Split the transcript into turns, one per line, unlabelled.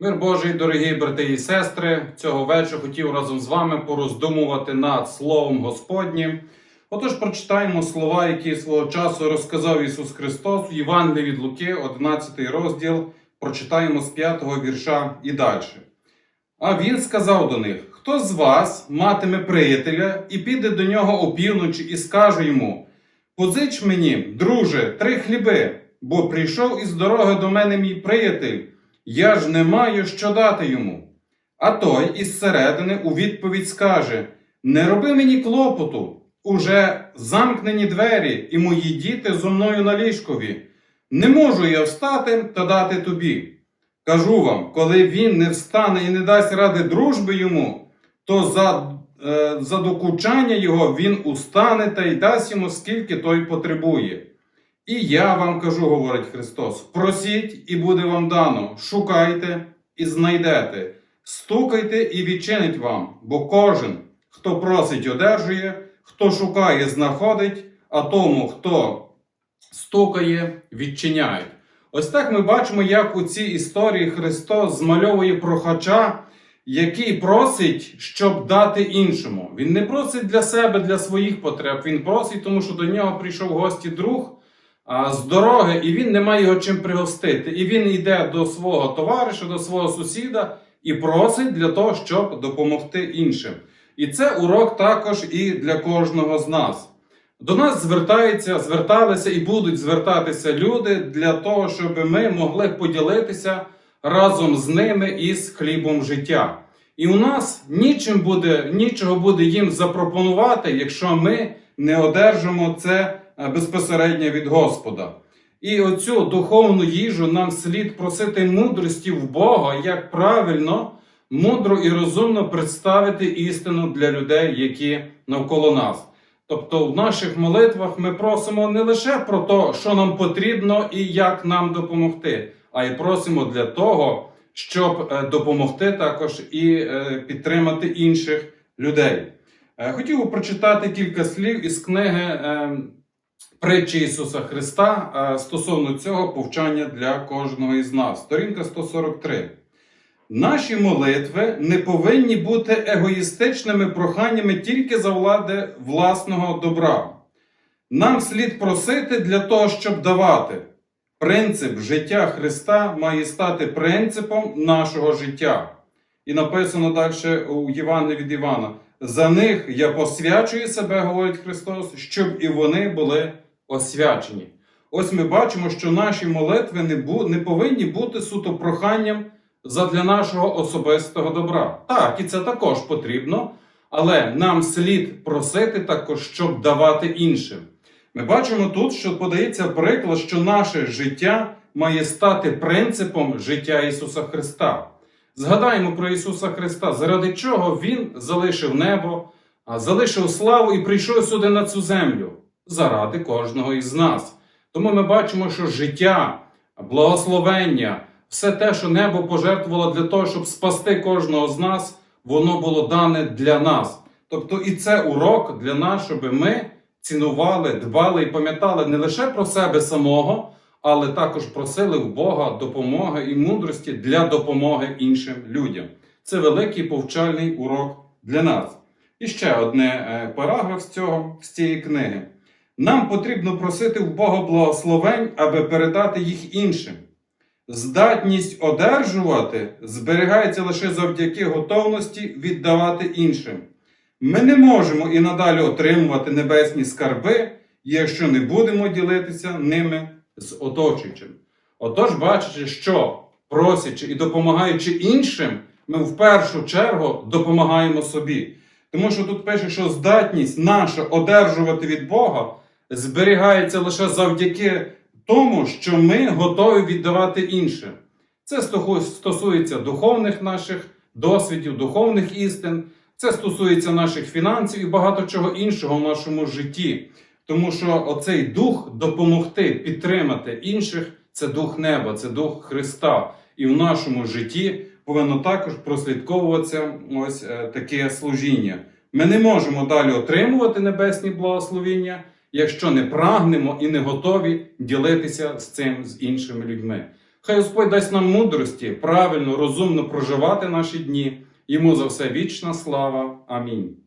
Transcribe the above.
Мир Божий, дорогі брати і сестри, цього вечора хотів разом з вами пороздумувати над Словом Господнім. Отож, прочитаємо слова, які свого часу розказав Ісус Христос в Євангелії від Луки, 11 розділ, прочитаємо з 5 вірша і далі. А він сказав до них: Хто з вас матиме приятеля і піде до нього опівночі і скаже йому: Позич мені, друже, три хліби, бо прийшов із дороги до мене мій приятель, я ж не маю що дати йому. А той із середини у відповідь скаже: Не роби мені клопоту, уже замкнені двері, і мої діти зо мною на ліжкові. Не можу я встати та дати тобі. Кажу вам, коли він не встане і не дасть ради дружби йому, то за, е, за докучання його він устане та й дасть йому, скільки той потребує. І я вам кажу, говорить Христос: просіть, і буде вам дано, шукайте і знайдете, стукайте і відчинить вам, бо кожен, хто просить, одержує, хто шукає, знаходить, а тому, хто стукає, відчиняють. Ось так ми бачимо, як у цій історії Христос змальовує прохача, який просить, щоб дати іншому. Він не просить для себе, для своїх потреб. Він просить, тому що до нього прийшов гості друг з дороги, і він не має його чим пригостити. І він йде до свого товариша, до свого сусіда і просить для того, щоб допомогти іншим. І це урок також і для кожного з нас. До нас звертаються, зверталися і будуть звертатися люди для того, щоб ми могли поділитися разом з ними із хлібом життя. І у нас нічим буде, нічого буде їм запропонувати, якщо ми не одержимо це безпосередньо від Господа. І оцю духовну їжу нам слід просити мудрості в Бога, як правильно, мудро і розумно представити істину для людей, які навколо нас. Тобто в наших молитвах ми просимо не лише про те, що нам потрібно і як нам допомогти, а й просимо для того, щоб е, допомогти також і е, підтримати інших людей. Е, Хотів би прочитати кілька слів із книги е, притчі Ісуса Христа стосовно цього повчання для кожного із нас. Сторінка 143. Наші молитви не повинні бути егоїстичними проханнями тільки за влади власного добра. Нам слід просити для того, щоб давати. Принцип життя Христа має стати принципом нашого життя. І написано далі у Євангелії від Івана: за них я посвячую себе, говорить Христос, щоб і вони були освячені. Ось ми бачимо, що наші молитви не, бу- не повинні бути суто проханням задля нашого особистого добра. Так, і це також потрібно, але нам слід просити також, щоб давати іншим. Ми бачимо тут, що подається приклад, що наше життя має стати принципом життя Ісуса Христа. Згадаємо про Ісуса Христа, заради чого Він залишив небо, залишив славу і прийшов сюди на цю землю заради кожного із нас. Тому ми бачимо, що життя, благословення, все те, що небо пожертвувало для того, щоб спасти кожного з нас, воно було дане для нас. Тобто, і це урок для нас, щоб ми цінували, дбали і пам'ятали не лише про себе самого, але також просили в Бога допомоги і мудрості для допомоги іншим людям. Це великий повчальний урок для нас. І ще одне е, параграф з цього з цієї книги. Нам потрібно просити в Бога благословень, аби передати їх іншим. Здатність одержувати зберігається лише завдяки готовності віддавати іншим. Ми не можемо і надалі отримувати небесні скарби, якщо не будемо ділитися ними з оточуючим. Отож, бачачи, що просячи і допомагаючи іншим, ми в першу чергу допомагаємо собі. Тому що тут пише, що здатність наша одержувати від Бога зберігається лише завдяки тому, що ми готові віддавати іншим. Це стосується духовних наших досвідів, духовних істин, це стосується наших фінансів і багато чого іншого в нашому житті. Тому що оцей дух допомогти, підтримати інших це дух неба, це дух Христа. І в нашому житті повинно також прослідковуватися ось е, таке служіння. Ми не можемо далі отримувати небесні благословіння, якщо не прагнемо і не готові ділитися з цим з іншими людьми. Хай Господь дасть нам мудрості правильно, розумно проживати наші дні. Йому за все вічна слава. Амінь.